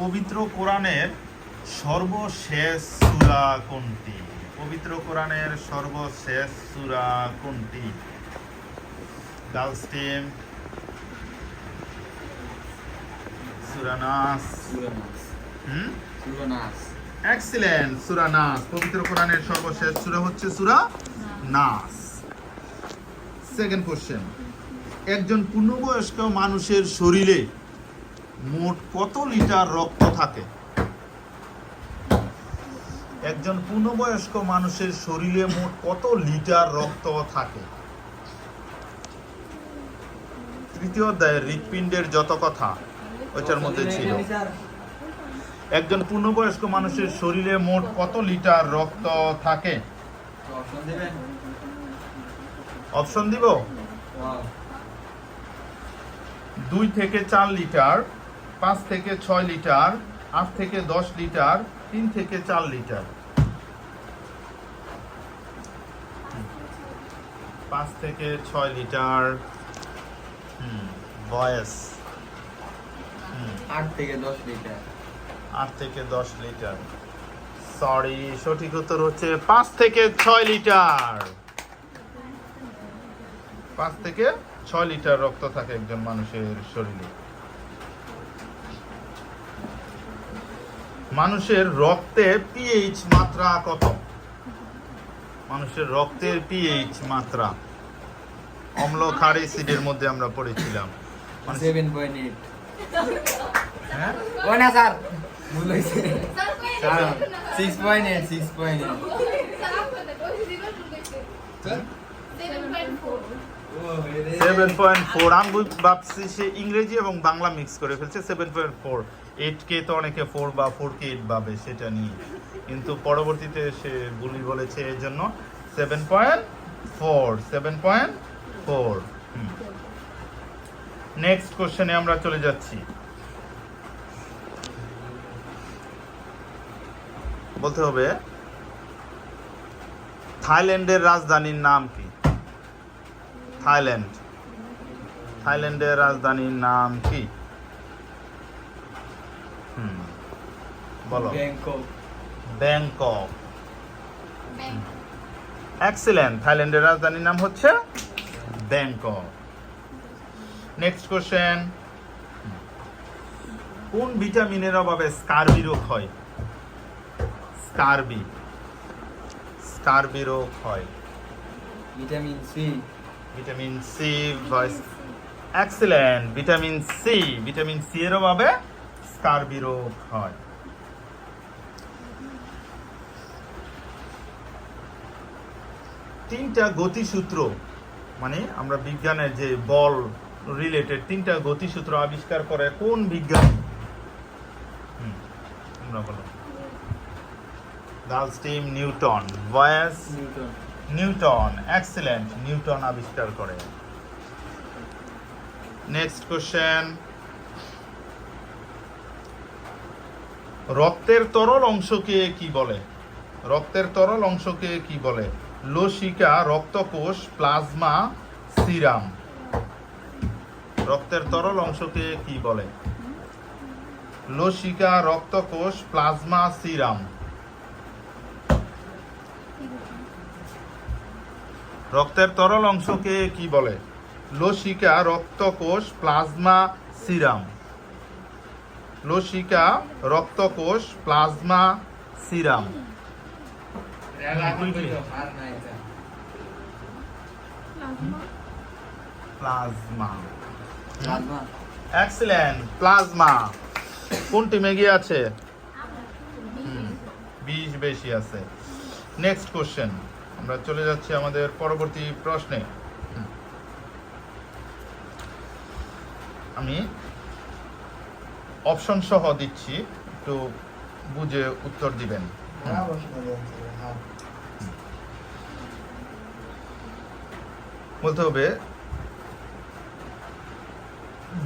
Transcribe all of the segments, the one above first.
পবিত্র কোরআনের সর্বশেষ সুরা কোনটি? পবিত্র কোরআনের সর্বশেষ সুরা কোনটি? গার্লস টিম সূরা নাস। সুরানাস হুম? সুরানাস এক্সিলেন্ট সূরা নাস। পবিত্র কোরআনের সর্বশেষ সূরা হচ্ছে সূরা নাস। সেকেন্ড কোশ্চেন একজন পূর্ণবয়স্ক মানুষের শরীরে মোট কত লিটার রক্ত থাকে? একজন পূর্ণবয়স্ক মানুষের শরীরে মোট কত লিটার রক্ত থাকে? তৃতীয় অধ্যায়ের হৃৎপিণ্ডের যত কথা ওইটার মধ্যে ছিল। একজন পূর্ণবয়স্ক মানুষের শরীরে মোট কত লিটার রক্ত থাকে? অপশন দিব? দুই থেকে চার লিটার পাঁচ থেকে ছয় লিটার আট থেকে দশ লিটার তিন থেকে চার লিটার। পাঁচ থেকে ছয় লিটার। বয়স। আট থেকে দশ লিটার। আট থেকে দশ লিটার। সরি সঠিক উত্তর হচ্ছে পাঁচ থেকে ছয় লিটার। পাঁচ থেকে ছয় লিটার রক্ত থাকে একজন মানুষের শরীরে। মানুষের রক্তে পিএইচ মাত্রা কত? মানুষের রক্তের পিএইচ মাত্রা। অম্ল ক্ষার অ্যাসিডের মধ্যে আমরা পড়েছিলাম। মানুষ- সেভেন পয়েন্ট ফোর আমি ভাবছি সে ইংরেজি এবং বাংলা মিক্স করে ফেলছে সেভেন পয়েন্ট ফোর এইট কে তো অনেকে ফোর বা ফোর কে এইট ভাবে, সেটা নিয়ে। কিন্তু পরবর্তীতে সে বুলি বলেছে এর জন্য seven point four seven point four next কোশ্চেনে আমরা চলে যাচ্ছি। বলতে হবে, থাইল্যান্ডের রাজধানীর নাম কি? থাইল্যান্ড। থাইল্যান্ডের রাজধানীর নাম কি? হুম বলো। ব্যাংকক। ব্যাংকক। এক্সিলেন্ট থাইল্যান্ডের রাজধানীর নাম হচ্ছে ব্যাংকক। নেক্সট কোশ্চেন কোন ভিটামিনের অভাবে স্কারবি রোগ হয়? স্কারবি। স্কারবি রোগ হয়। Vitamin C. Vitamin C boys excellent vitamin C vitamin C এর অভাবে স্কারবি রোগ হয়। তিনটা গতিসূত্র মানে আমরা বিজ্ঞানের যে বল রিলেটেড তিনটা গতিসূত্র আবিষ্কার করে কোন বিজ্ঞানী? বলো। Girls Newton boys Newton. Newton excellent Newton আবিষ্কার করে। নেক্সট কোশ্চেন রক্তের তরল অংশকে কি বলে? রক্তের তরল অংশকে কি বলে? লসিকা, রক্তকোষ, প্লাজমা, সিরাম। রক্তের তরল অংশকে কি বলে? লসিকা, রক্তকোষ, প্লাজমা, সিরাম। রক্তের তরল অংশকে কি বলে? লসিকা রক্তকোষ প্লাজমা সিরাম। লসিকা রক্তকোষ plasma serum. Plasma. Plasma excellent plasma. কোন টিমে গিয়ে আছে? বিশ বেশি আছে। নেক্সট কোশ্চেন আমরা চলে যাচ্ছি আমাদের পরবর্তী প্রশ্নে। আমি অপশন সহ দিচ্ছি একটু বুঝে উত্তর দিবেন। বলতে হবে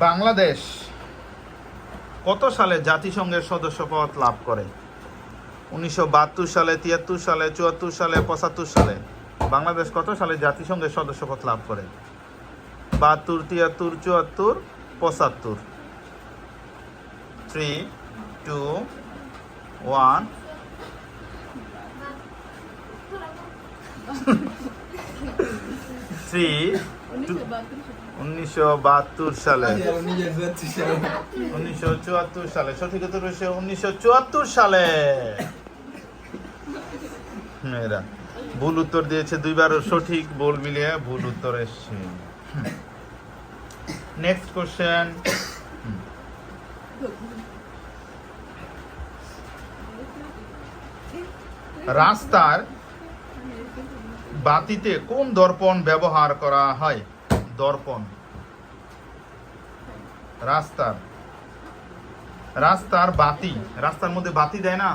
বাংলাদেশ কত সালে জাতিসংঘের সদস্যপদ লাভ করে? উনিশশো বাহাত্তর সালে, তিয়াত্তর সালে, চুয়াত্তর সালে, পঁচাত্তর সালে। বাংলাদেশ কত সালে জাতিসংঘের সদস্যপদ লাভ করে? বাহাত্তর, তিয়াত্তর, চুয়াত্তর, পঁচাত্তর। থ্রি টু ওয়ান থ্রি উনিশশো বাহাত্তর সালে। উনিশশো চুয়াত্তর সালে। সঠিক উত্তর উনিশশো চুয়াত্তর সালে। মেয়েরা। ভুল উত্তর দিয়েছে দুইবার সঠিক বল মিলিয়ে ভুল উত্তর এসছে। নেক্সট কোশ্চেন রাস্তার বাতিতে কোন দর্পণ ব্যবহার করা হয়? দর্পণ। রাস্তার। রাস্তার বাতি। রাস্তার মধ্যে বাতি দেয় না?